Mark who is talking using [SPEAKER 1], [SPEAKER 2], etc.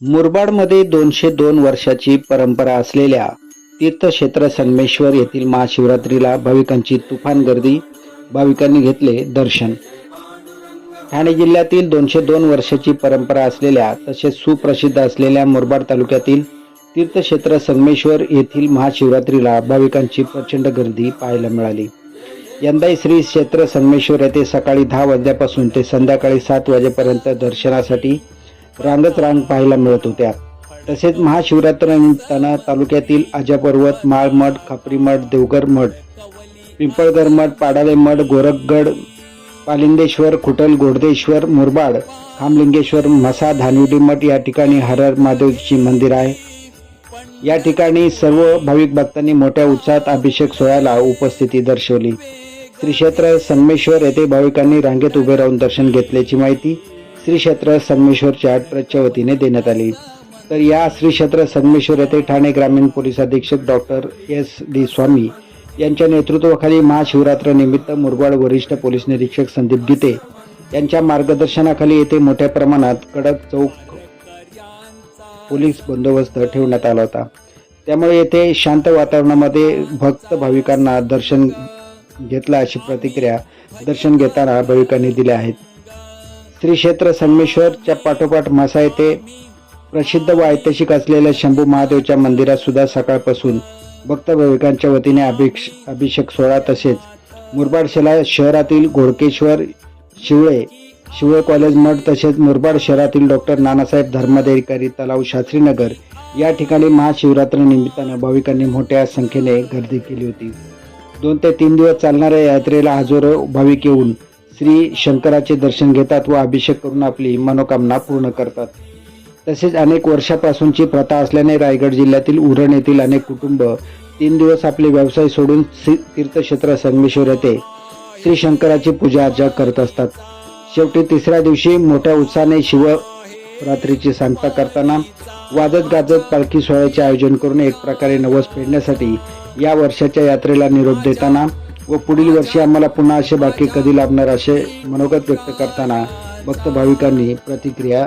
[SPEAKER 1] मुरबाडमध्ये दोनशे दोन वर्षाची परंपरा असलेल्या तीर्थक्षेत्र संगमेश्वर येथील महाशिवरात्रीला भाविकांची तुफान गर्दी. भाविकांनी घेतले दर्शन. ठाणे जिल्ह्यातील दोनशे दोन वर्षाची परंपरा असलेल्या तसेच सुप्रसिद्ध असलेल्या मुरबाड तालुक्यातील तीर्थक्षेत्र संगमेश्वर येथील महाशिवरात्रीला भाविकांची प्रचंड गर्दी पाहायला मिळाली. यंदाही श्री क्षेत्र संगमेश्वर येथे सकाळी दहा वाजल्यापासून ते संध्याकाळी सात वाजेपर्यंत दर्शनासाठी रांगच रांग पाहायला मिळत होत्या. तसेच महाशिवरात्रीनिमित्तानं तालुक्यातील आजापर्वत माळमठ खापरीमठ देवगर मठ पिंपळगर मठ पाडाले मठ गोरखगड पालिंदेश्वर खुटल गोडदेश्वर मुरबाड खामलिंगेश्वर म्हसा धानवडी मठ या ठिकाणी हरहर महादेवची मंदिर आहे. या ठिकाणी सर्व भाविक भक्तांनी मोठ्या उत्साहात अभिषेक सोहळ्याला उपस्थिती दर्शवली. श्री क्षेत्र संगमेश्वर येथे भाविकांनी रांगेत उभे राहून दर्शन घेतल्याची माहिती श्री क्षेत्र संगमेश्वरच्या ट्रस्टच्या वतीने देण्यात आली. तर या श्री क्षेत्र संगमेश्वर येथे ठाणे ग्रामीण पोलीस अधीक्षक डॉक्टर एस डी स्वामी यांच्या नेतृत्वाखाली महाशिवरात्र निमित्त मुरबाड वरिष्ठ पोलीस निरीक्षक संदीप गीते यांच्या मार्गदर्शनाखाली येथे मोठ्या प्रमाणात कडक चौक पोलीस बंदोबस्त ठेवण्यात आला होता. त्यामुळे येथे शांत वातावरणामध्ये भक्त भाविकांना दर्शन घेतला अशी प्रतिक्रिया दर्शन घेताना भाविकांनी दिल्या आहेत. श्री क्षेत्र पाठोपाठ मासा येथे प्रसिद्ध व ऐतिहासिक असलेल्या शंभू महादेवच्या मंदिरात सुद्धा सकाळपासून भक्त भाविकांच्या वतीने अभिक्ष अभिषेक सोहळा तसेच मुरबाड शिला शहरातील घोडकेश्वर शिवळे शिवळे कॉलेज मठ तसेच मुरबाड शहरातील डॉक्टर नानासाहेब धर्माधिकारी तलाव शास्त्रीनगर या ठिकाणी महाशिवरात्री निमित्तानं भाविकांनी मोठ्या संख्येने गर्दी केली होती. दोन ते तीन दिवस चालणाऱ्या यात्रेला हजारो भाविक येऊन श्री शंकराचे दर्शन घेतात व अभिषेक करून आपली मनोकामना पूर्ण करतात. तसेच अनेक वर्षापासूनची प्रथा असल्याने रायगड जिल्ह्यातील उरण येथील अनेक कुटुंब तीन दिवस आपले व्यवसाय सोडून तीर्थक्षेत्र संगमेश्वर येथे श्री शंकराची पूजा अर्चा करत असतात. शेवटी तिसऱ्या दिवशी मोठ्या उत्साहाने शिवरात्रीची सांगता करताना वाजत गाजत पालखी सोहळ्याचे आयोजन करून एक प्रकारे नवस फेडण्यासाठी या वर्षाच्या यात्रेला निरोप देताना व पुढील वर्षी आम्हाला पुन्हा असे बाकी कधी लाभणार असे मनोगत व्यक्त करताना भक्त भाविकांनी प्रतिक्रिया